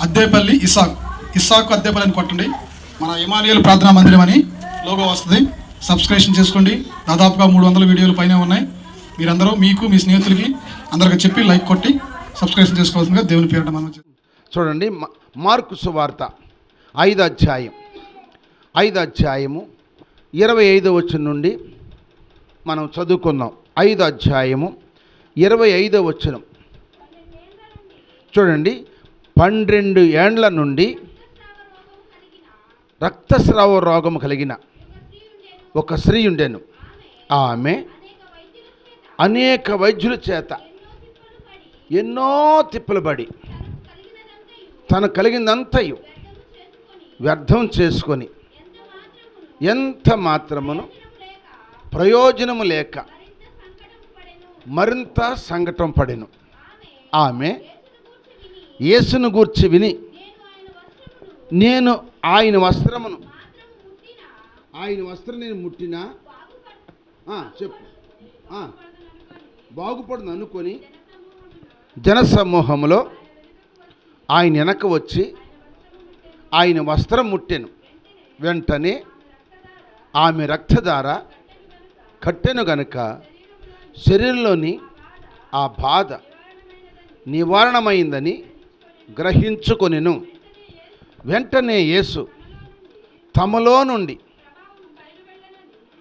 అద్దేపల్లి ఇసాక్. ఇసాక్ అద్దేపల్లి అని కొట్టండి. మన ఇమానియల్ ప్రార్థనా మందిరం అని లోగో వస్తుంది. సబ్స్క్రిప్షన్ చేసుకోండి. దాదాపుగా మూడు వందల వీడియోలు పైన ఉన్నాయి. మీరందరూ మీకు మీ స్నేహితులకి అందరికి చెప్పి లైక్ కొట్టి సబ్స్క్రిప్షన్ చేసుకోవాల్సిందిగా దేవుని పేరిట మనం చూడండి మార్కు సువార్త ఐదు అధ్యాయం. ఐదు అధ్యాయము ఇరవై ఐదు వచ్చిన నుండి మనం చదువుకుందాం. ఐదు అధ్యాయము ఇరవై ఐదో వచనం. చూడండి పన్నెండు ఏండ్ల నుండి రక్తస్రావ రోగం కలిగిన ఒక స్త్రీ ఉండెను. ఆమె అనేక వైద్యుల చేత ఎన్నో తిప్పలు పడి తను కలిగిందంతయు వ్యర్థం చేసుకొని ఎంత మాత్రమును ప్రయోజనము లేక మరింత సంకటం పడెను. ఆమె యేసును గూర్చి విని. నేను ఆయన వస్త్రమును. ఆయన వస్త్రం నేను ముట్టినా? చెప్పు. ఆ, బాగుపడును అనుకొని జనసమూహంలో ఆయన వెనక వచ్చి ఆయన వస్త్రం ముట్టెను. వెంటనే ఆమె రక్తధార కట్టెను గనుక శరీరంలోని ఆ బాధ నివారణమైందని గ్రహించుకొనిను. వెంటనే యేసు తమలో నుండి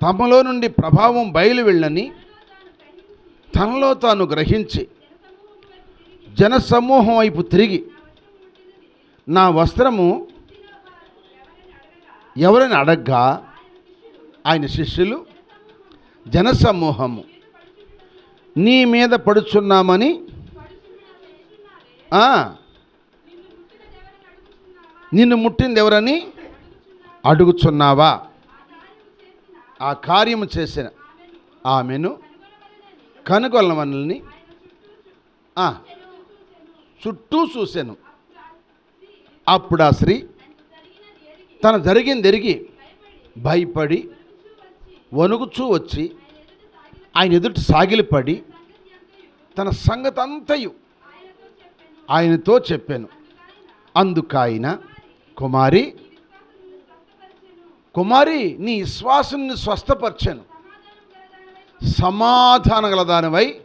తమలో నుండి ప్రభావం బయలు వెళ్ళని తనలో తాను గ్రహించి జనసమూహం వైపు తిరిగి నా వస్త్రము ఎవరిని అడగ్గా? ఆయన శిష్యులు జనసమూహము నీ మీద పడుచున్నామని నిన్ను ముట్టింది ఎవరని అడుగుచున్నావా? ఆ కార్యము చేసిన ఆమెను కనుగొల్లవనల్ని చుట్టూ చూశాను. అప్పుడు ఆ స్త్రీ తన జరిగింది ఎరిగి భయపడి వణుకుచూ వచ్చి ఆయన ఎదుటి సాగిలిపడి తన సంగతి అంతయు ఆయనతో చెప్పాను. అందుకైనా కుమారి కుమారి నీ విశ్వాసుని స్వస్థపరచను. సమాధాన గల దానివై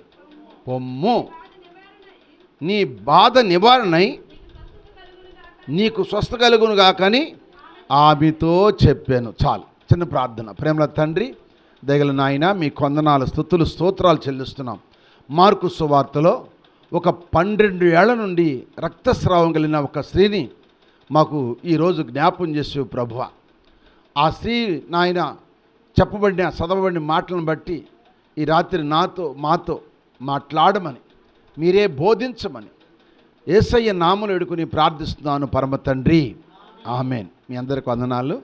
పొమ్ము. నీ బాధ నివారణై నీకు స్వస్థ కలుగును కాకని ఆమెతో చెప్పాను. చాలు చిన్న ప్రార్థన. ప్రేమల తండ్రి దగల నాయన మీ కొందనాలు స్థుతులు స్తోత్రాలు చెల్లిస్తున్నాం. మార్కు సువార్తలో ఒక పన్నెండు ఏళ్ళ నుండి రక్తస్రావం కలిగిన ఒక స్త్రీని మాకు ఈరోజు జ్ఞాపం చేసే ప్రభువ. ఆ స్త్రీ నాయన చెప్పబడిన చదవబడిన మాటలను బట్టి ఈ రాత్రి నాతో మాతో మాట్లాడమని మీరే బోధించమని ఏసయ్య నామలు ఎడుకుని ప్రార్థిస్తున్నాను పరమ తండ్రి. ఆమెన్. మీ అందరికి వందనాలు.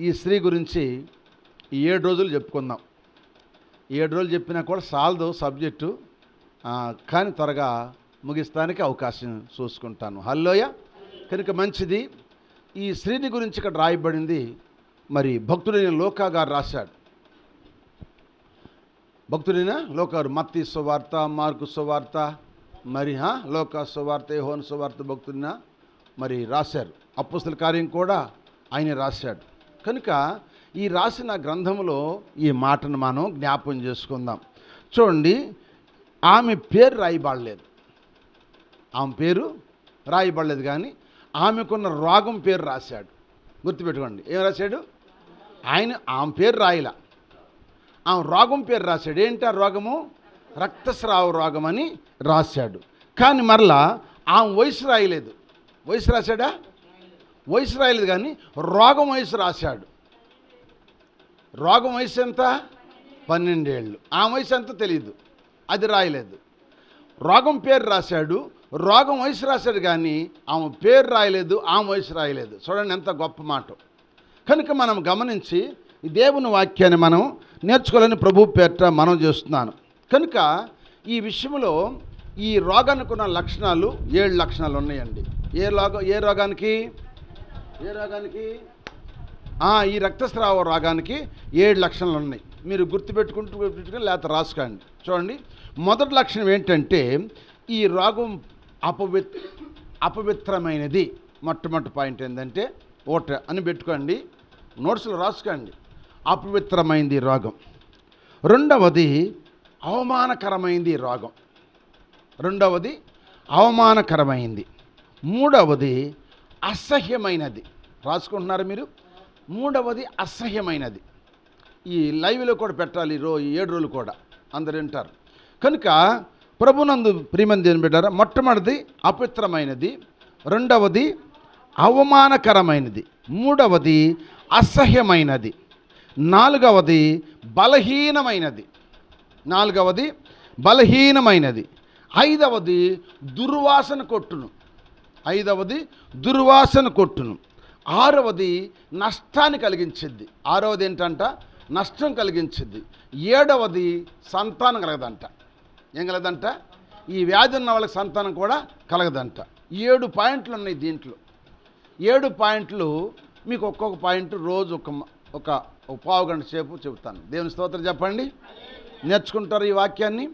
ఈ స్త్రీ గురించి ఈ ఏడు రోజులు చెప్పుకుందాం. ఏడు రోజులు చెప్పినా కూడా సాలదు సబ్జెక్టు. కానీ త్వరగా ముగిస్తానికి అవకాశం చూసుకుంటాను. హల్లోయ కనుక మంచిది. ఈ స్త్రీని గురించి ఇక్కడ రాయబడింది. మరి భక్తుడైన లోకా గారు రాశాడు. భక్తుడైన లోకారు మత్తి సువార్త మార్కు సువార్త మరి హా, లోక సువార్త హోన్ సువార్త భక్తుడిన మరి రాశారు. అప్పుస్తుల కార్యం కూడా ఆయన రాశాడు. కనుక ఈ రాసిన గ్రంథంలో ఈ మాటను మనం జ్ఞాపం చేసుకుందాం. చూడండి ఆమె పేరు రాయబడలేదు. ఆమె పేరు రాయబడలేదు కానీ ఆమెకున్న రోగం పేరు రాశాడు. గుర్తుపెట్టుకోండి. ఏం రాశాడు? ఆయన ఆమె పేరు రాయలా. ఆమె రోగం పేరు రాశాడు. ఏంటి ఆ రోగము? రక్తస్రావ రోగం అని రాశాడు. కానీ మరలా ఆమె వయసు రాయలేదు. వయసు రాశాడా? వయసు రాయలేదు కానీ రోగం వయసు రాశాడు. రోగం వయసు ఎంత? పన్నెండేళ్ళు. ఆ వయసు ఎంత తెలియదు అది రాయలేదు. రోగం పేరు రాశాడు. రోగం వయసు రాశాడు కానీ ఆమె పేరు రాయలేదు ఆమె వయసు రాయలేదు. చూడండి ఎంత గొప్ప మాట. కనుక మనం గమనించి ఈ దేవుని వాక్యాన్ని మనం నేర్చుకోవాలని ప్రభు పేట మనం చేస్తున్నాను. కనుక ఈ విషయంలో ఈ రోగానికి ఉన్న లక్షణాలు ఏడు లక్షణాలు ఉన్నాయండి. ఏ రోగం ఏ రోగానికి? ఏ రోగానికి? ఈ రక్తస్రావ రోగానికి ఏడు లక్షణాలు ఉన్నాయి. మీరు గుర్తుపెట్టుకుంటూ గుర్తుపెట్టుకుని లేకపోతే రాసుకోండి. చూడండి. మొదటి లక్షణం ఏంటంటే ఈ రోగం అపవిత్ అపవిత్రమైనది. మొట్టమొదటి పాయింట్ ఏంటంటే ఓట అని పెట్టుకోండి. నోట్స్లో రాసుకోండి. అపవిత్రమైంది రోగం. రెండవది అవమానకరమైంది రోగం. రెండవది అవమానకరమైంది. మూడవది అసహ్యమైనది. రాసుకుంటున్నారు మీరు? మూడవది అసహ్యమైనది. ఈ లైవ్లో కూడా పెట్టాలి రో ఏడు రోజులు కూడా. అందరు వింటారు. కనుక ప్రభునందు ప్రియమని దేని బిడ్డారా మొట్టమొదటిది అపవిత్రమైనది రెండవది అవమానకరమైనది మూడవది అసహ్యమైనది నాలుగవది బలహీనమైనది నాలుగవది బలహీనమైనది ఐదవది దుర్వాసన కొట్టును ఐదవది దుర్వాసన కొట్టును ఆరవది నష్టాన్ని కలిగించిద్ది ఆరవది ఏంటంట? నష్టం కలిగించింది ఏడవది సంతానం కలగదంట. ఏం కలదంట? ఈ వ్యాధి ఉన్న వాళ్ళకి సంతానం కూడా కలగదంట. ఏడు పాయింట్లు ఉన్నాయి దీంట్లో. ఏడు పాయింట్లు మీకు ఒక్కొక్క పాయింట్ రోజు ఒక ఒక పావు గంట సేపు చెబుతాను. దేవుని స్తోత్రం చెప్పండి? నేర్చుకుంటారు ఈ వాక్యాన్ని?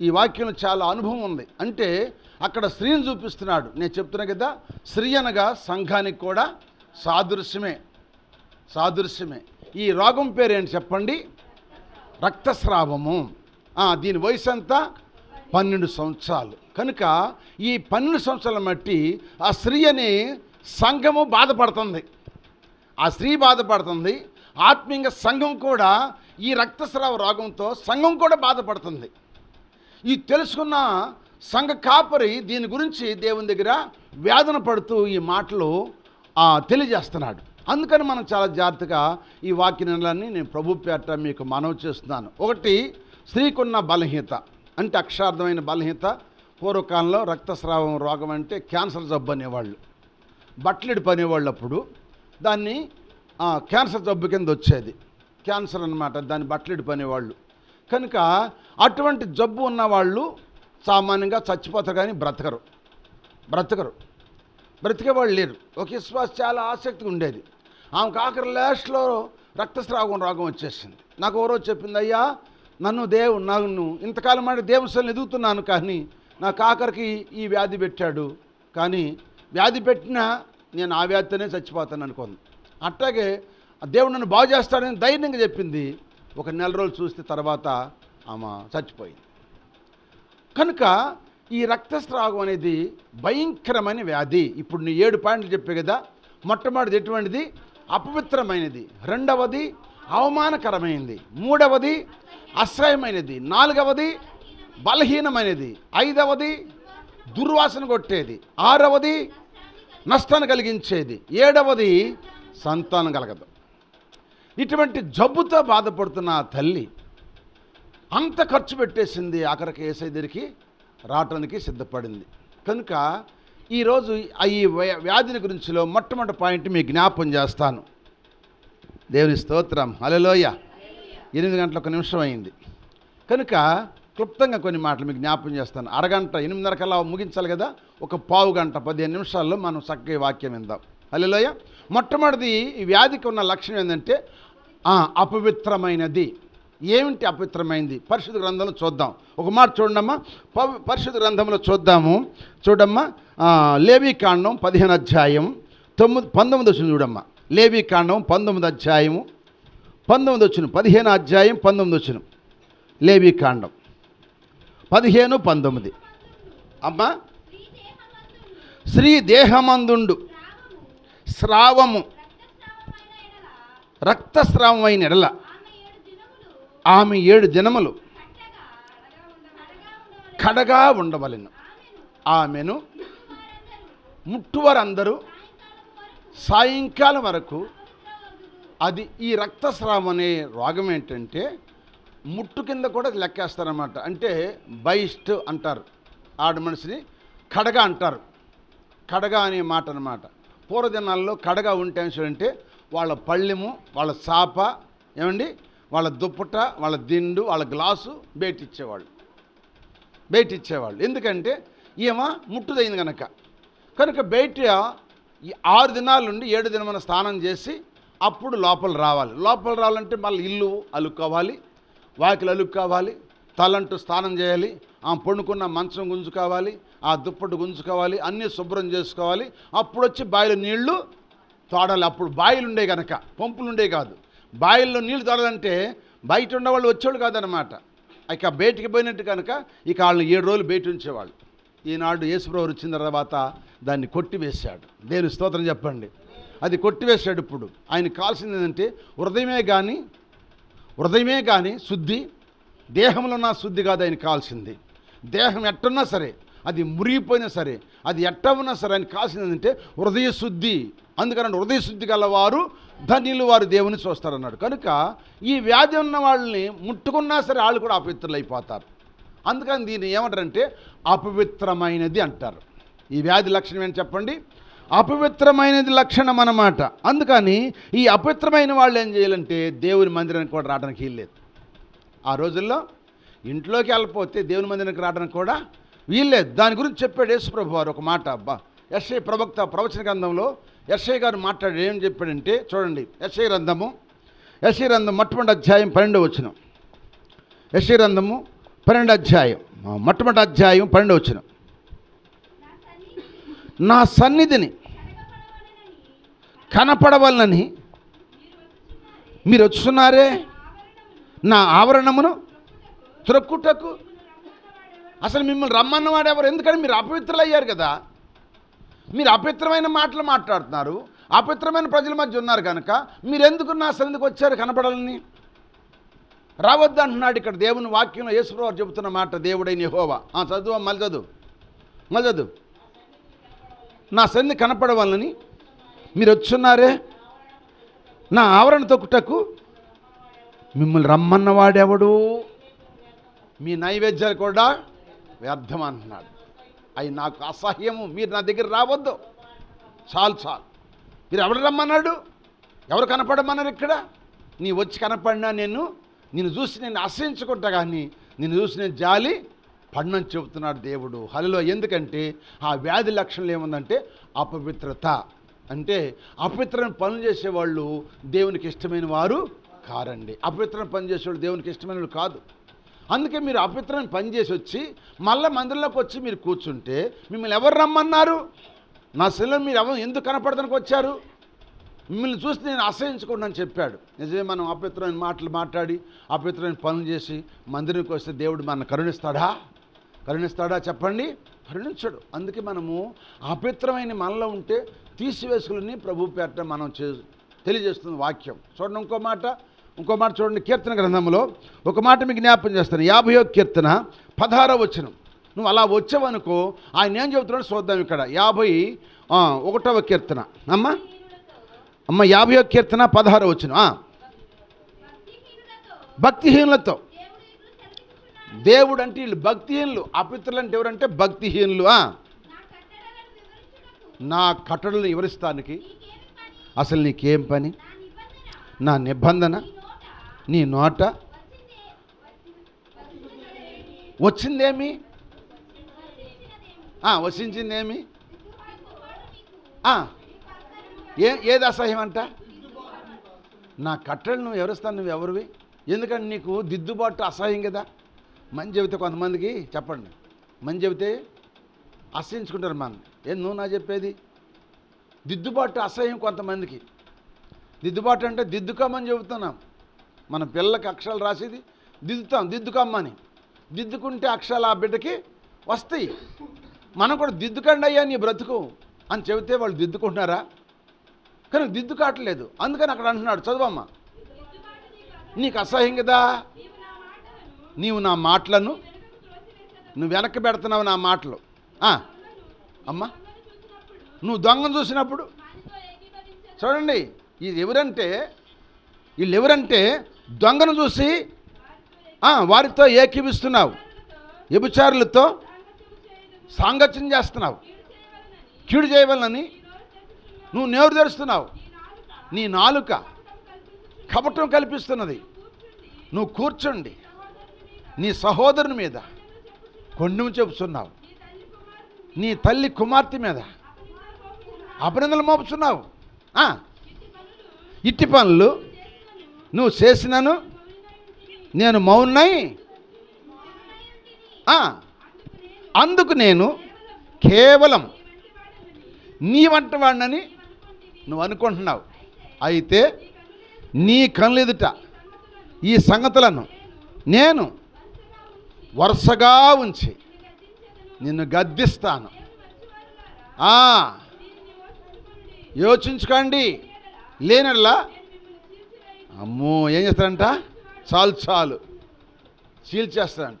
ఈ వాక్యంలో చాలా అనుభవం ఉంది. అంటే అక్కడ స్త్రీని చూపిస్తున్నాడు. నేను చెప్తున్నా కదా స్త్రీ అనగా సంఘానికి కూడా సాదృశ్యమే. సాదృశ్యమే. ఈ రోగం పేరు ఏంటి చెప్పండి? రక్తస్రావము. దీని వయసు ఎంత పన్నెండు సంవత్సరాలు. కనుక ఈ పన్నెండు సంవత్సరాల మట్టి ఆ స్త్రీ అని సంఘము బాధపడుతుంది. ఆ స్త్రీ బాధపడుతుంది. ఆత్మీయంగా సంఘం కూడా ఈ రక్తస్రావ రోగంతో సంఘం కూడా బాధపడుతుంది. ఈ తెలుసుకున్న సంఘ కాపరి దీని గురించి దేవుని దగ్గర వేదన పడుతూ ఈ మాటలు తెలియజేస్తున్నాడు. అందుకని మనం చాలా జాగ్రత్తగా ఈ వాక్యాలన్నీ నేను ప్రభు పేట మీకు మనవి చేస్తున్నాను. ఒకటి స్త్రీకున్న బలహీనత. అంటే అక్షార్థమైన బలహీనత పూర్వకాలంలో రక్తస్రావం రోగం అంటే క్యాన్సర్ జబ్బు అనేవాళ్ళు. బట్లెడు పనేవాళ్ళు అప్పుడు దాన్ని క్యాన్సర్ జబ్బు కింద వచ్చేది. క్యాన్సర్ అన్నమాట దాన్ని బట్లిడి పనేవాళ్ళు. కనుక అటువంటి జబ్బు ఉన్నవాళ్ళు సామాన్యంగా చచ్చిపోతారు కానీ బ్రతకరు. బ్రతకరు. బ్రతికే వాళ్ళు లేరు. ఒక విశ్వాస చాలా ఆసక్తిగా ఉండేది. ఆమెకు ఆఖరి లాస్ట్లో రక్తస్రావం రోగం వచ్చేసింది. నాకు ఎవరో చెప్పింది అయ్యా నన్ను దేవు నన్ను ఇంతకాలం అంటే దేవస్థలను ఎదుగుతున్నాను కానీ నా కాకరికి ఈ వ్యాధి పెట్టాడు. కానీ వ్యాధి పెట్టినా నేను ఆ వ్యాధితోనే చచ్చిపోతాను అనుకుంది అట్లాగే దేవుడు నన్ను బాగు చేస్తాడని ధైర్యంగా చెప్పింది. ఒక నెల రోజులు చూస్తే తర్వాత ఆమె చచ్చిపోయింది. కనుక ఈ రక్తస్రావం అనేది భయంకరమైన వ్యాధి. ఇప్పుడు నీ ఏడు పాయింట్లు చెప్పే కదా మొట్టమొదటిది ఎటువంటిది? అపవిత్రమైనది. రెండవది అవమానకరమైనది మూడవది అశ్రయమైనది. నాలుగవది బలహీనమైనది. ఐదవది దుర్వాసన కొట్టేది. ఆరవది నష్టాన్ని కలిగించేది. ఏడవది సంతానం కలగదు. ఇటువంటి జబ్బుతో బాధపడుతున్న తల్లి అంత ఖర్చు పెట్టేసింది ఆఖరికి ఏసై దగ్గరికి రావటానికి సిద్ధపడింది. కనుక ఈరోజు ఈ వ్యాధిని గురించిలో మొట్టమొదటి పాయింట్ మీకు జ్ఞాపం చేస్తాను. దేవుని స్తోత్రం. హలోయ ఎనిమిది గంటల ఒక నిమిషం అయింది. కనుక క్లుప్తంగా కొన్ని మాటలు మీకు జ్ఞాపం చేస్తాను. అరగంట ఎనిమిదిన్నర కల్లా ముగించాలి కదా? ఒక పావు గంట పదిహేను నిమిషాల్లో మనం చక్కగా వాక్యం విందాం. హలోయ మొట్టమొదటిది ఈ వ్యాధికి ఉన్న లక్షణం ఏంటంటే అపవిత్రమైనది. ఏమిటి అపవిత్రమైంది? పరిశుద్ధ గ్రంథంలో చూద్దాం. ఒక మాట చూడమ్మా పవి పరిశుద్ధ గ్రంథంలో చూద్దాము. చూడమ్మా. ఆ, లేవీ కాండం పదిహేను అధ్యాయం తొమ్మిది పంతొమ్మిది వచ్చింది చూడమ్మా. లేవీ కాండం పంతొమ్మిది అధ్యాయము పంతొమ్మిది వచ్చిన పదిహేను అధ్యాయం పంతొమ్మిది వచ్చిన లేవీ కాండం. పదిహేను పంతొమ్మిది. అమ్మా స్త్రీ దేహమందుండు స్రావము. రక్తస్రావమైన ఎడల. ఆమె ఏడు దినములు కడగా ఉండవలెను. ఆమెను ముట్టువారందరూ సాయంకాలం వరకు అది ఈ రక్తస్రావం అనే రోగం ఏంటంటే ముట్టు కింద కూడా లెక్కేస్తారన్నమాట. అంటే బైస్ట్ అంటారు. ఆడ మనిషిని కడగ అంటారు. కడగ అనే మాట అనమాట పూర్వదినాల్లో కడగ ఉంటే అంటే వాళ్ళ పళ్ళెము వాళ్ళ చాప ఏమండి? వాళ్ళ దుప్పట వాళ్ళ దిండు వాళ్ళ గ్లాసు బయట ఇచ్చేవాళ్ళు బయట ఇచ్చేవాళ్ళు ఎందుకంటే ఈమె ముట్టుదైంది కనుక కనుక బయట ఈ ఆరు దినాల నుండి ఏడు దినమైన స్నానం చేసి అప్పుడు లోపల రావాలి. లోపల రావాలంటే మళ్ళీ ఇల్లు అలుక్కోవాలి వాకిలు అలుక్కోవాలి తలంటూ స్నానం చేయాలి ఆ పండుకున్న మంచం గుంజుకోవాలి ఆ దుప్పటి గుంజుకోవాలి అన్నీ శుభ్రం చేసుకోవాలి. అప్పుడు వచ్చి బావిలో నీళ్ళు తోడాలి. అప్పుడు బావిలు ఉండే కనుక పంపులు ఉండే కాదు. బావిల్లో నీళ్ళు తోడాలంటే బయట ఉండేవాళ్ళు వచ్చేవాళ్ళు కాదనమాట ఇక బయటికి పోయినట్టు కనుక ఇక వాళ్ళు ఏడు రోజులు బయట ఉంచేవాళ్ళు. ఈనాడు యేసుప్రభు వచ్చిన తర్వాత దాన్ని కొట్టివేశాడు. దేవుని స్తోత్రం చెప్పండి. అది కొట్టివేశాడు ఇప్పుడు. ఆయన కావాల్సింది ఏంటంటే హృదయమే కానీ హృదయమే కానీ శుద్ధి దేహంలో ఉన్న శుద్ధి కాదు ఆయన కావాల్సింది. దేహం ఎట్టున్నా సరే అది మురిగిపోయినా సరే అది ఎట్ట ఉన్నా సరే ఆయన కావాల్సింది ఏంటంటే హృదయ శుద్ధి. అందుకని హృదయ శుద్ధి గలవారు ధన్యులు వారు దేవుని చూస్తారన్నాడు. కనుక ఈ వ్యాధి ఉన్న వాళ్ళని ముట్టుకున్నా సరే వాళ్ళు కూడా అపవిత్రులు అయిపోతారు అందుకని దీన్ని ఏమంటారంటే అపవిత్రమైనది అంటారు. ఈ వ్యాధి లక్షణం ఏంటి చెప్పండి? అపవిత్రమైనది లక్షణం అన్నమాట. అందుకని ఈ అపవిత్రమైన వాళ్ళు ఏం చేయాలంటే దేవుని మందిరానికి కూడా రావడానికి వీల్లేదు ఆ రోజుల్లో ఇంట్లోకి వెళ్ళిపోతే దేవుని మందిరానికి రావడానికి కూడా వీల్లేదు దాని గురించి చెప్పాడు యేసుప్రభు వారు ఒక మాట. అబ్బా ఎస్ఐ ప్రవక్త ప్రవచన గ్రంథంలో ఎస్ఐ గారు మాట్లాడి ఏం చెప్పాడంటే చూడండి ఎస్ఐ గ్రంథము ఎస్ఐ గ్రంథం మొట్టమొదటి అధ్యాయం పన్నెండో వచ్చిన ఎస్ఐ గ్రంథము పన్నెండు అధ్యాయం. మొట్టమొదటి అధ్యాయం పన్నెండో వచ్చినం నా సన్నిధిని కనపడవలనని మీరు వచ్చున్నారే? నా ఆవరణమును త్రొక్కుటకు అసలు మిమ్మల్ని రమ్మన్నవాడు ఎవరు? ఎందుకంటే మీరు అపవిత్రులయ్యారు కదా. మీరు అపవిత్రమైన మాటలు మాట్లాడుతున్నారు. అపవిత్రమైన ప్రజల మధ్య ఉన్నారు కనుక మీరు ఎందుకు నా సన్నిధికి వచ్చారు కనపడాలని? రావద్దు అంటున్నాడు ఇక్కడ దేవుని వాక్యంలో యేసుప్రవారు చెబుతున్న మాట దేవుడైన హోవా చదువు మళ్ళీ చదువు. మళ్ళీ చదువు. నా సంధి కనపడవాలని మీరు వచ్చున్నారే? నా ఆవరణ తొక్కుటకు మిమ్మల్ని రమ్మన్నవాడెవడు మీ నైవేద్యాలు కూడా వ్యర్థం అంటున్నాడు అవి నాకు అసహ్యము. మీరు నా దగ్గర రావద్దు. చాలు చాలు. మీరు ఎవరు రమ్మన్నాడు? ఎవరు కనపడమన్నారు ఇక్కడ? నీ వచ్చి కనపడినా నేను నిన్ను చూసి నేను అసహించుకుంటా కానీ నిన్ను చూసి నేను జాలి పడినని చెబుతున్నాడు దేవుడు. హలిలో ఎందుకంటే ఆ వ్యాధి లక్షణాలు ఏముందంటే అపవిత్రత. అంటే అపవిత్రమైన పనులు చేసేవాళ్ళు దేవునికి ఇష్టమైన వారు కారండి. అపవిత్రమైన పని చేసేవాళ్ళు దేవునికి ఇష్టమైన వాళ్ళు కాదు. అందుకే మీరు అపవిత్రమైన పని చేసి వచ్చి మళ్ళీ మందిరంలోకి వచ్చి మీరు కూర్చుంటే మిమ్మల్ని ఎవరు రమ్మన్నారు? నా సెల్లు మీరు ఎవరు ఎందుకు కనపడడానికి వచ్చారు? మిమ్మల్ని చూసి నేను అసహించుకోండి చెప్పాడు. నిజమే మనం అపవిత్రమైన మాటలు మాట్లాడి అపవిత్రమైన పనులు చేసి మందిరానికి వస్తే దేవుడు మన కరుణిస్తాడా? కరుణిస్తాడా చెప్పండి? కరుణించడు. అందుకే మనము అపవిత్రమైన మనలో ఉంటే తీసివేసుకుని ప్రభు పేట మనం చే తెలియజేస్తుంది వాక్యం. చూడండి ఇంకో మాట. ఇంకో మాట చూడండి కీర్తన గ్రంథంలో ఒక మాట మీకు జ్ఞాపకం చేస్తాను. యాభయో కీర్తన పదహారో వచనం. నువ్వు అలా వచ్చావనుకో ఆయన ఏం చెబుతున్నాడు చూద్దాం ఇక్కడ. యాభై ఒకటవ కీర్తన. అమ్మా? అమ్మ యాభయో కీర్తన పదహారో వచ్చిన భక్తిహీనులతో. దేవుడు అంటే వీళ్ళు భక్తిహీనులు అపిత్రులు అంటే ఎవరంటే భక్తిహీనులు నా కట్టడలను వివరిస్తానికి అసలు నీకేం పని? నా నిబంధన? నీ నోట? వచ్చిందేమి? ఆ, వసించిందేమి? ఏ ఏది అసహ్యం అంట నా కట్టెలను నువ్వు ఎవరిస్తాను నువ్వు ఎవరివి? ఎందుకంటే నీకు దిద్దుబాటు అసహ్యం కదా. మంచి చెబితే కొంతమందికి చెప్పండి. మంచి చెబితే అసహించుకుంటారు మనం ఏం నువ్వు నా చెప్పేది? దిద్దుబాటు అసహ్యం కొంతమందికి. దిద్దుబాటు అంటే దిద్దుకోమని చెబుతున్నాం. మన పిల్లలకి అక్షరాలు రాసేది దిద్దుతాం దిద్దుకోమ్మని. దిద్దుకుంటే అక్షరాలు ఆ బిడ్డకి వస్తాయి. మనం కూడా దిద్దుకండి అయ్యా నీ బ్రతుకు అని చెబితే వాళ్ళు దిద్దుకుంటున్నారా? కానీ దిద్దుకాట్లేదు అందుకని అక్కడ అంటున్నాడు చదువమ్మా నీకు అసహ్యం కదా? నీవు నా మాటలను నువ్వు వెనక్కి పెడుతున్నావు నా మాటలు. అమ్మా నువ్వు దొంగను చూసినప్పుడు చూడండి ఇది ఎవరంటే వీళ్ళు ఎవరంటే దొంగను చూసి వారితో ఏకీపిస్తున్నావు. వ్యభిచారులతో సాంగత్యం చేస్తున్నావు. కీడు చేయవలనని నువ్వు నేరు తెరుస్తున్నావు. నీ నాలుక కపటం కల్పిస్తున్నది. నువ్వు కూర్చోండి. నీ సహోదరుని మీద కొండం చెబుతున్నావు. నీ తల్లి కుమార్తె మీద అభినందనలు మోపుతున్నావు. ఇట్టి పనులు నువ్వు చేసినాను నేను మౌన్నై అందుకు నేను కేవలం నీ వంట వాడినని నువ్వు అనుకుంటున్నావు. అయితే నీ కళ్ళెదుట ఈ సంగతులను నేను వరుసగా ఉంచి. నిన్ను గద్దిస్తాను. యోచించుకోండి. లేనల్లా అమ్మో ఏం చేస్తారంట చాలు చాలు. చీల్చేస్తారంట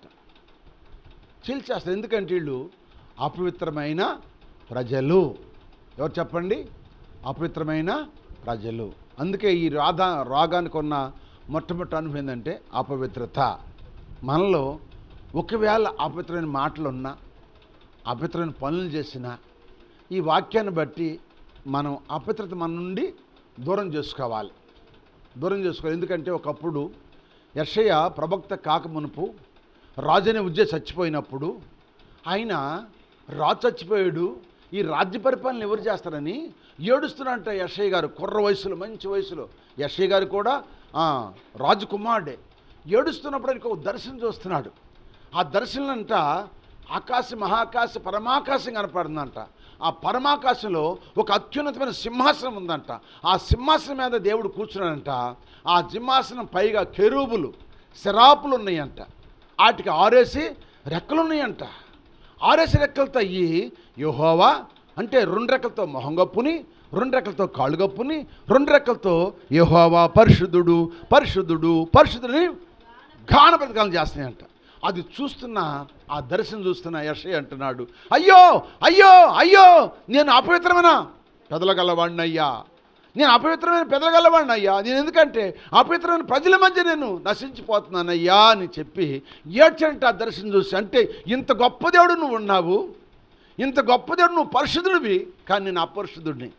చీల్చేస్తారు ఎందుకంటే వీళ్ళు అపవిత్రమైన ప్రజలు. ఎవరు చెప్పండి? అపవిత్రమైన ప్రజలు. అందుకే ఈ రాధా రాగానికి ఉన్న మొట్టమొదటి అనుభవం ఏంటంటే అపవిత్రత. మనలో ఒకవేళ అపవిత్రమైన మాటలు ఉన్నా అపవిత్రమైన పనులు చేసినా ఈ వాక్యాన్ని బట్టి మనం అపవిత్రత మన నుండి దూరం చేసుకోవాలి. దూరం చేసుకోవాలి. ఎందుకంటే ఒకప్పుడు యర్షయ్య ప్రభక్త కాకమునుపు రాజనే ఉద్యోగ చచ్చిపోయినప్పుడు ఆయన రాజు చచ్చిపోయాడు ఈ రాజ్య పరిపాలన ఎవరు చేస్తారని ఏడుస్తున్నారంట యషయ్య గారు. కుర్ర వయసులో మంచి వయసులో. యషయ్య గారు కూడా ఆ, రాజకుమారుడే ఏడుస్తున్నప్పుడు ఆయనకు ఒక దర్శనం చూస్తున్నాడు. ఆ దర్శనం అంట ఆకాశ మహాకాశ పరమాకాశం కనపడిందంట. ఆ పరమాకాశంలో ఒక అత్యున్నతమైన సింహాసనం ఉందంట. ఆ సింహాసనం మీద దేవుడు కూర్చున్నాడంట. ఆ సింహాసనం పైగా కెరూబులు శరాపులు ఉన్నాయంట. వాటికి ఆరేసి రెక్కలు ఉన్నాయంట ఆరేసి రెక్కలతో అయ్యి యోహోవా అంటే రెండు రెక్కలతో మొహం గప్పుని రెండు రెక్కలతో కాళ్ళు గప్పుని రెండు రెక్కలతో యహోవా పరిశుద్ధుడు పరిశుద్ధుడు పరిశుద్ధుడిని గాన పథకాలు చేస్తున్నాయంట. అది చూస్తున్న ఆ దర్శనం చూస్తున్న యశయ్ అంటున్నాడు అయ్యో అయ్యో అయ్యో నేను అపవిత్రమైన? పెదలగలవాడినయ్యా నేను అపవిత్రమైన పెదలగలవాడిని అయ్యా నేను ఎందుకంటే అపవిత్రమైన ప్రజల మధ్య నేను నశించిపోతున్నానయ్యా అని చెప్పి ఏడ్చంటే ఆ దర్శనం చూసి. అంటే ఇంత గొప్ప దేవుడు నువ్వు ఉన్నావు ఇంత గొప్ప దేవుడు నువ్వు పరిశుద్ధుడివి కానీ నేను అపరిశుద్ధుడిని.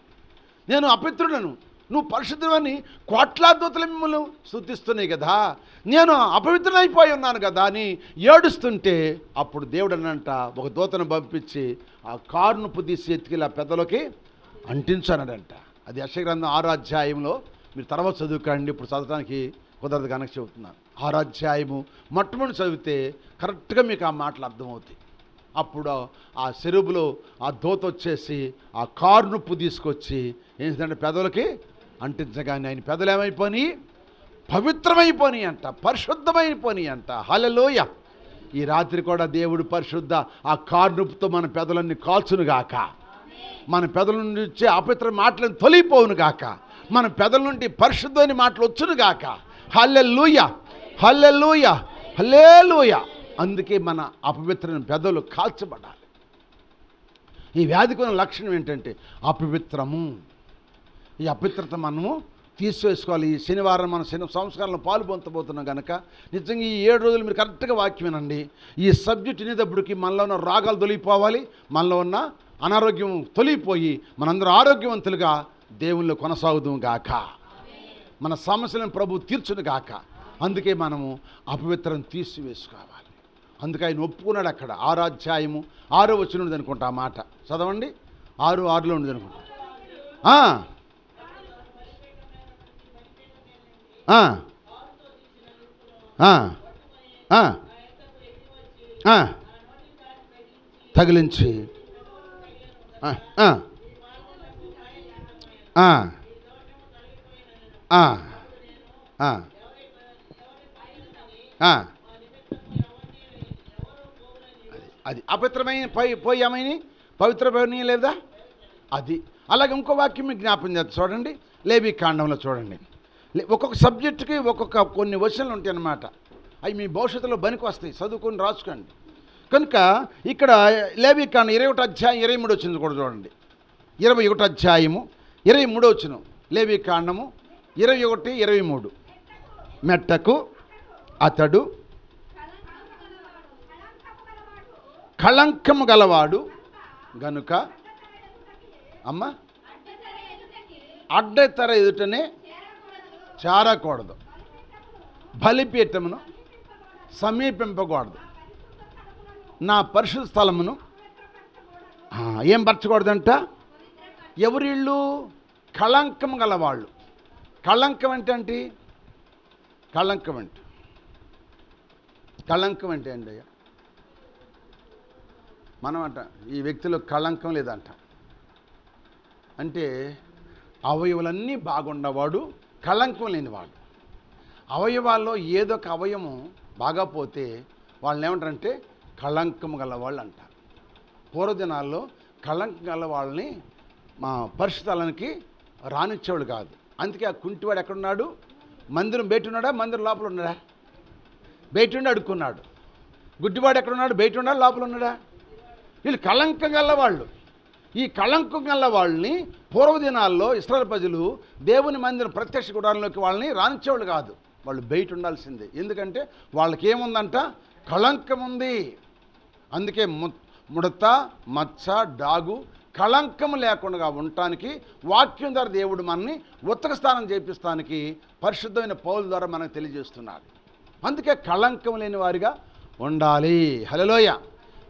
నేను అపవిత్రుడను. నువ్వు పరిశుద్ధమని కోట్లాది దూతలు మిమ్మల్ని శుద్ధిస్తున్నాయి కదా. నేను అపవిత్రుడైపోయి ఉన్నాను కదా అని ఏడుస్తుంటే అప్పుడు దేవుడు అనంట ఒక దూతను పంపించి ఆ కారును పుదీసి ఎత్తికిలా పెద్దలోకి అంటించానడంట. అది యశగ్రంథం ఆరాధ్యాయంలో మీరు తర్వాత చదువుకోండి ఇప్పుడు చదవడానికి కుదరదు కనుక చెబుతున్నాను. ఆరాధ్యాయము మొట్టమొదటి చదివితే కరెక్ట్గా మీకు ఆ మాటలు అర్థమవుతాయి. అప్పుడు ఆ చెరువులో ఆ దోత వచ్చేసి ఆ కారు నొప్పు తీసుకొచ్చి ఏంటంటే పెదవులకి అంటించగానే ఆయన పెదలేమైపోని? పవిత్రమైపోని అంట పరిశుద్ధమైపోని అంట హలలోయ ఈ రాత్రి కూడా దేవుడు పరిశుద్ధ ఆ కారు మన పెదలన్నీ కాల్చునుగాక మన పెదల నుండి వచ్చే అపవిత్ర మాటలను తొలిపోవును గాక. మన పెదల నుండి పరిశుద్ధమైన మాటలు వచ్చును గాక. హల్లెలూయ. హల్లెలూయ. హల్లేలూయ. అందుకే మన అపవిత్రమైన పెదలు కాల్చబడాలి. ఈ వ్యాధికి ఉన్న లక్షణం ఏంటంటే అపవిత్రము. ఈ అపిత్రత మనము తీసివేసుకోవాలి ఈ శనివారం మన శని సంస్కారంలో పాలు పొందబోతున్నాం కనుక నిజంగా ఈ ఏడు రోజులు మీరు కరెక్ట్గా వాక్యం వినండి ఈ సబ్జెక్ట్ వినేటప్పటికి మనలో ఉన్న రాగాలు తొలిగిపోవాలి మనలో ఉన్న అనారోగ్యం తొలిగిపోయి మనందరూ ఆరోగ్యవంతులుగా దేవుళ్ళు కొనసాగుదాం గాక. మన సమస్యలను ప్రభు తీర్చును గాక. అందుకే మనము అపవిత్రం తీసివేసుకోవాలి. అందుకే ఆయన ఒప్పుకున్నాడు అక్కడ. ఆరాధ్యాయము ఆరో వచ్చిన ఉండదు అనుకుంటా ఆ మాట. చదవండి. ఆరు ఆరులో ఉండదు అనుకుంటా ఆ. ఆ. ఆ. ఆ. ఆ. తగిలించి. అది అపవిత్రమైన పోయి పోయామని పవిత్రమైన లేదా? అది. అలాగే ఇంకో వాక్యం మీకు జ్ఞాపం చేస్తా. చూడండి. లేబీ కాండంలో చూడండి. ఒక్కొక్క సబ్జెక్టుకి ఒక్కొక్క కొన్ని వచనాలు ఉంటాయి అన్నమాట అవి మీ భవిష్యత్తులో బనికి వస్తాయి. చదువుకొని రాసుకోండి. కనుక ఇక్కడ లేవి కాండం ఇరవై ఒకటి అధ్యాయం ఇరవై మూడు వచ్చింది కూడా చూడండి. ఇరవై ఒకటి అధ్యాయము ఇరవై మూడు వచ్చిన లేవి కాండము ఇరవై ఒకటి ఇరవై మూడు. మెట్టకు అతడు కళంకము గలవాడు గనుక అమ్మ అడ్డతెర ఎదుటనే చేరకూడదు. బలిపీఠమును సమీపింపకూడదు. నా పరిశుద్ధ స్థలమును ఏం పరచకూడదంట? ఎవరిళ్ళు? కళంకం గలవాళ్ళు. కళంకం అంటే ఏంటి? కళంకం అంటే. కళంకం అంటే ఏంటి అయ్యా? మనం అంట ఈ వ్యక్తిలో కళంకం లేదంట. అంటే అవయవులన్నీ బాగున్నవాడు కళంకం లేనివాడు అవయవాల్లో ఏదో ఒక అవయవం బాగా పోతే వాళ్ళని ఏమంటారంటే కళంకం గల వాళ్ళు అంటారు. పూర్వదినాల్లో కళంకం గల వాళ్ళని మా పరిశుద్ధాలనికి రానిచ్చేవాడు కాదు. అందుకే ఆ కుంటివాడు ఎక్కడున్నాడు? మందిరం బయట ఉన్నాడా మందిరం లోపల ఉన్నాడా? బయట ఉండి అడుక్కున్నాడు. గుడ్డివాడు ఎక్కడున్నాడు? బయట ఉన్నాడు లోపల ఉన్నాడా? వీళ్ళు కళంకం గల వాళ్ళు. ఈ కళంకం గల వాళ్ళని పూర్వదినాల్లో ఇస్రాయల్ ప్రజలు దేవుని మందిరం ప్రత్యక్ష గుడారంలోకి వాళ్ళని రానిచ్చేవాళ్ళు కాదు. వాళ్ళు బయట ఉండాల్సిందే. ఎందుకంటే వాళ్ళకి ఏముందంట కళంకం ఉంది. అందుకే ము- ముడత మచ్చ డాగు కళంకం లేకుండా ఉండటానికి వాక్యం ద్వారా దేవుడు మనని ఉత్తక స్థానం చేపిస్తానికి పరిశుద్ధమైన పౌల ద్వారా మనకు తెలియజేస్తున్నాడు. అందుకే కళంకం లేని వారిగా ఉండాలి. హలోయ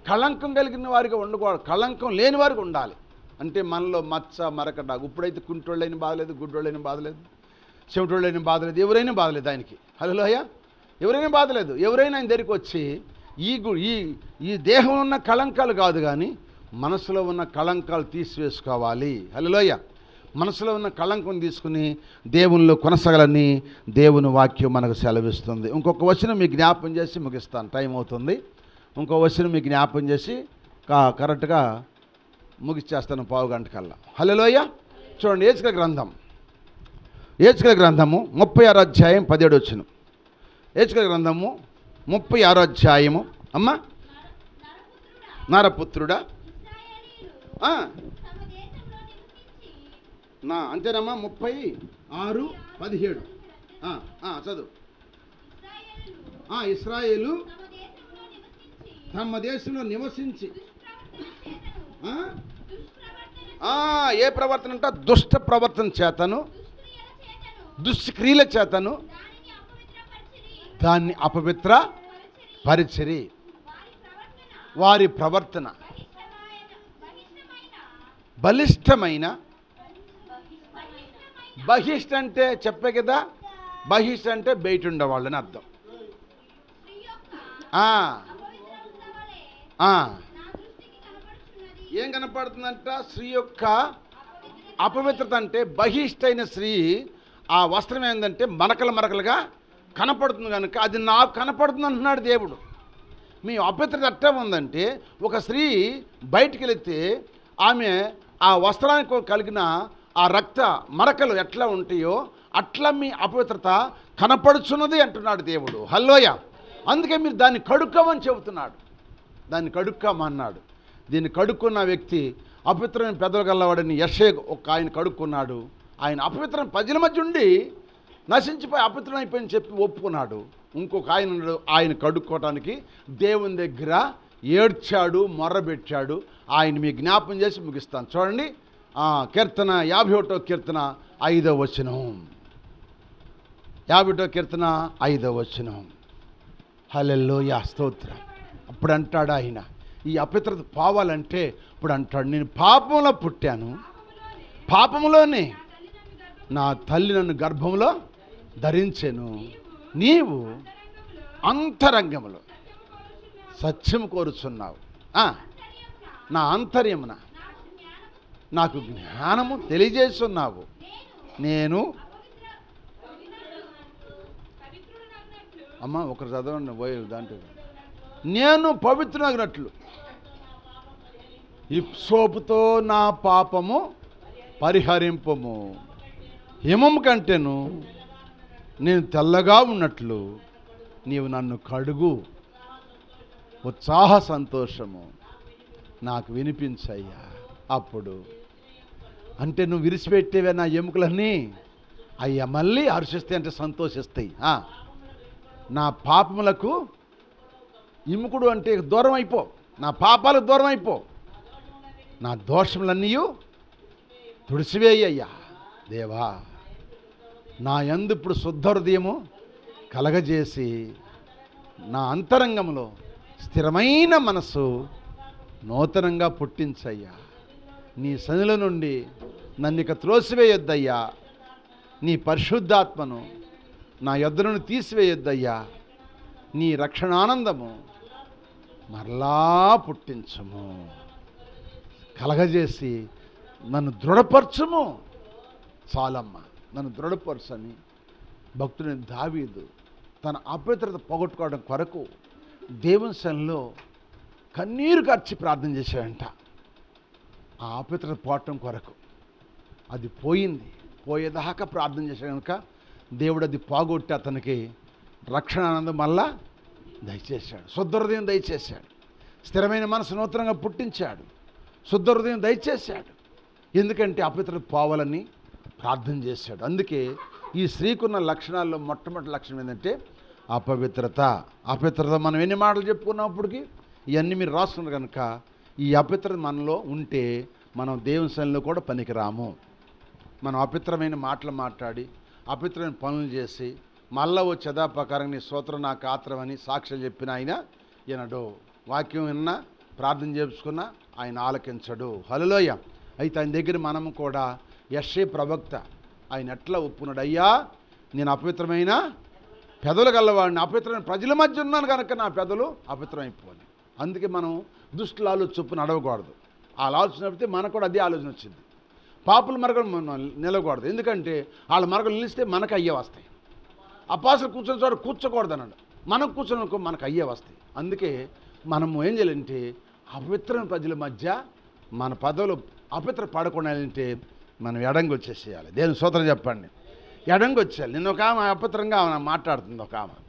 కళంకం కలిగిన వారికి ఉండకూడదు కళంకం లేని వారికి ఉండాలి. అంటే మనలో మచ్చ మరక ఇప్పుడైతే కుంటోళ్ళైన బాధలేదు గుడ్డోళ్ళైన బాధలేదు చెమటోళ్ళైన బాధలేదు ఎవరైనా బాధలేదు ఆయనకి. హలోయ ఎవరైనా బాధలేదు. ఎవరైనా ఆయన దగ్గరికి వచ్చి ఈ గు- ఈ ఈ దేహం ఉన్న కళంకాలు కాదు కానీ మనసులో ఉన్న కళంకాలు తీసివేసుకోవాలి. హలోయ మనసులో ఉన్న కళంకం తీసుకుని దేవునిలో కొనసాగాలని దేవుని వాక్యం మనకు సెలవిస్తుంది. ఇంకొక వచనం మీకు జ్ఞాపం చేసి ముగిస్తాను. టైం అవుతుంది. ఇంకో వచ్చిన మీకు జ్ఞాపం చేసి కరెక్ట్గా ముగిచ్చేస్తాను పావు గంట కల్లా. హలోయ చూడండి ఏచుక గ్రంథం. ఏచుక గ్రంథము ముప్పై ఆరో అధ్యాయం పదిహేడు వచ్చిన. ఏచుక గ్రంథము ముప్పై ఆరో అధ్యాయము. అమ్మ? నరపుత్రుడా? నా అంతేనమ్మా ముప్పై ఆరు పదిహేడు. చదువు. ఇస్రాయేలు తమ దేశంలో నివసించి ఏ ప్రవర్తన అంటే? దుష్ట ప్రవర్తన చేతను దుష్క్రియల చేతను. దాన్ని అపవిత్ర పరిచరి. వారి ప్రవర్తన. బలిష్టమైన. బహిష్ట అంటే చెప్పే కదా? బహిష్ట అంటే బయట ఉండేవాళ్ళని అర్థం. ఏం కనపడుతుందంట? స్త్రీ యొక్క అపవిత్రత అంటే బహిష్టైన స్త్రీ ఆ వస్త్రం ఏంటంటే మరకల మరకలుగా కనపడుతుంది కనుక అది నాకు కనపడుతుంది అంటున్నాడు దేవుడు. మీ అపవిత్రత అట్టే ఉందంటే ఒక స్త్రీ బయటికి వెళితే ఆమె ఆ వస్త్రానికి కలిగిన ఆ రక్త మరకలు ఎట్లా ఉంటాయో అట్లా మీ అపవిత్రత కనపడుచున్నది అంటున్నాడు దేవుడు. హల్లోయ అందుకే మీరు దాన్ని కడుక్కోమని చెబుతున్నాడు. దాన్ని కడుక్కోమన్నాడు. దీన్ని కడుక్కున్న వ్యక్తి అపవిత్రమైన పెదవులు గల్లవాడని యశే ఒక ఆయన కడుక్కున్నాడు. ఆయన అపవిత్రం ప్రజల మధ్య ఉండి నశించిపోయి అపవిత్రం అయిపోయింది చెప్పి ఒప్పుకున్నాడు. ఇంకొక ఆయన ఆయన కడుక్కోవటానికి దేవుని దగ్గర ఏడ్చాడు మొర్రబెట్టాడు ఆయన మీ జ్ఞాపం చేసి ముగిస్తాను. చూడండి కీర్తన యాభై ఒకటో కీర్తన ఐదో వచనం. యాభై ఒకటో కీర్తన ఐదో వచనం. హలెల్లో యా స్తోత్రం. అప్పుడు అంటాడు ఆయన ఈ అపిత్రత పోవాలంటే ఇప్పుడు అంటాడు నేను పాపంలో పుట్టాను. పాపంలోనే నా తల్లి నన్ను గర్భంలో ధరించెను. నీవు అంతరంగంలో సత్యం కోరుచున్నావు. నా అంతర్యమున నాకు జ్ఞానము తెలియజేస్తున్నావు. నేను అమ్మ ఒకరు చదవండి పోయి దాంట్లో. నేను పవిత్రనగినట్లు ఈ సోపుతో నా పాపము పరిహరింపము. హిమం కంటేను నేను తెల్లగా ఉన్నట్లు నీవు నన్ను కడుగు. ఉత్సాహ సంతోషము నాకు వినిపించయ్యా. అప్పుడు అంటే నువ్వు విరిచిపెట్టేవే నా ఎముకలన్నీ? అయ్యా మళ్ళీ హర్షిస్తే అంటే సంతోషిస్తాయి. నా పాపములకు ఇముకుడు అంటే దూరం అయిపో నా పాపాలకు దూరం అయిపో నా దోషములన్నీ తుడిసివేయ్యా దేవా నా యందు ఇప్పుడు శుద్ధ హృదయము కలగజేసి నా అంతరంగంలో స్థిరమైన మనసు నూతనంగా పుట్టించయ్యా. నీ సనుల నుండి నన్ను ఇక త్రోసివేయొద్దయ్యా. నీ పరిశుద్ధాత్మను నా యొద్ద తీసివేయొద్దయ్యా. నీ రక్షణానందము మరలా పుట్టించము. కలగజేసి నన్ను దృఢపరచము. చాలమ్మ నన్ను దృఢపరచని భక్తుని దావీదు తన అపవిత్రత పోగొట్టుకోవడం కొరకు దేవుని సన్నిలో కన్నీరు ఖర్చి ప్రార్థన చేశాడంట. ఆ అపవిత్రత పోవటం కొరకు. అది పోయింది. పోయేదాకా ప్రార్థన చేశాడు కనుక దేవుడు అది పోగొట్టి అతనికి రక్షణ ఆనందం మళ్ళా దయచేశాడు. శుద్ధహృదయం దయచేశాడు. స్థిరమైన మనసు నూతనంగా పుట్టించాడు. శుద్ధహృదయం దయచేశాడు. ఎందుకంటే అపవిత్రత పోవాలని ప్రార్థన చేశాడు. అందుకే ఈ స్త్రీకున్న లక్షణాల్లో మొట్టమొదటి లక్షణం ఏంటంటే అపవిత్రత. అపవిత్రత మనం ఎన్ని మాటలు చెప్పుకున్నప్పటికీ ఇవన్నీ మీరు రాస్తున్నారు కనుక ఈ అపవిత్రత మనలో ఉంటే మనం దేవుని సన్నిలో కూడా పనికిరాము. మనం అపిత్రమైన మాటలు మాట్లాడి అపిత్రమైన పనులు చేసి మళ్ళా ఓ ప్రకారం నీ సూత్రం నాకు ఆత్రమని సాక్ష్యం చెప్పిన ఆయన ఈనడు వాక్యం విన్నా ప్రార్థన చేసుకున్నా ఆయన ఆలకించడు. హలోయ అయితే ఆయన దగ్గర మనం కూడా యశ్ఏ ప్రవక్త ఆయన ఎట్లా ఒప్పుకున్నాడు అయ్యా నేను అపవిత్రమైన పెదలు గల్లవాడిని అపవిత్రమైన ప్రజల మధ్య ఉన్నాను కనుక నా పెదలు అపవిత్రమైపోవాలి అందుకే మనం దుష్టుల ఆలోచన చొప్పున నడవకూడదు. ఆ ఆలోచన నడిపితే మనకు కూడా అదే ఆలోచన వచ్చింది. పాపుల మరగలు మనం నిలవకూడదు ఎందుకంటే వాళ్ళ మరగలు నిలిస్తే మనకు అయ్యే వస్తాయి. అపాసులు కూర్చొని చోట కూర్చోకూడదు అన్నాడు మనం కూర్చొని మనకు అయ్యే వస్తాయి అందుకే మనము ఏం చేయాలంటే అపవిత్రమైన ప్రజల మధ్య మన పదవులు అపవిత్ర పడకుండా అంటే మనం ఎడంగి వచ్చేసేయాలి. దేని సూత్రం చెప్పండి. ఎడంగి వచ్చేయాలి. నిన్న ఒక ఆమె అపవిత్రంగా ఆమె మాట్లాడుతుంది ఒక ఆమె.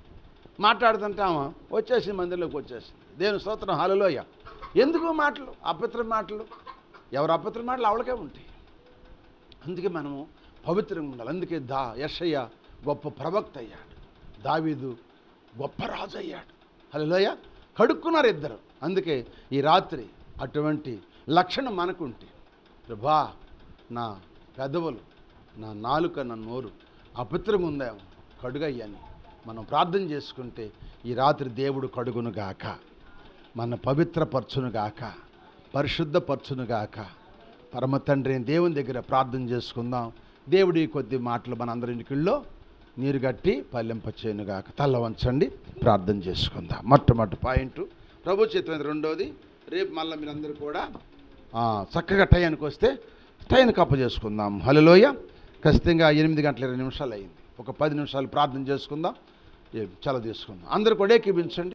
మాట్లాడుతుంటే ఆమె వచ్చేసి మందిరంలోకి వచ్చేసింది. దేని సూత్రం హాలలోయ ఎందుకు మాటలు? అపవిత్ర మాటలు. ఎవరు అపవిత్ర మాటలు? అవలకే ఉంటాయి. అందుకే మనము పవిత్రంగా ఉండాలి. అందుకే దా యశయ్య గొప్ప ప్రవక్త అయ్యాడు దావీదు గొప్ప రాజు అయ్యాడు హలోయ కడుక్కున్నారు ఇద్దరు. అందుకే ఈ రాత్రి అటువంటి లక్షణం మనకుంటే ప్రభా నా పెదవులు నా నాలుక నా నోరు అపవిత్రంగా ఉందేమో కడుగయ్యని మనం ప్రార్థన చేసుకుంటే ఈ రాత్రి దేవుడు కడుగును గాక. మన పవిత్రపరచునుగాక గాక. పరిశుద్ధపరచును గాక. పరమ దేవుని దగ్గర ప్రార్థన చేసుకుందాం. దేవుడి కొద్ది మాటలు మన అందరింటికిల్లో నీరు గట్టి పల్లెంపచేయను గాక తల్ల వంచండి. ప్రార్థన చేసుకుందాం. మొట్టమొదటి పాయింట్. ప్రభు చేతి రెండోది. రేపు మళ్ళీ మీరందరూ కూడా చక్కగా టైంకి వస్తే టైంకి అప్ప చేసుకుందాం హలోయ ఖచ్చితంగా ఎనిమిది గంటల ఇరవై నిమిషాలు అయింది. ఒక పది నిమిషాలు ప్రార్థన చేసుకుందాం. చాలా తీసుకుందాం. అందరూ కూడా ఏకీపించండి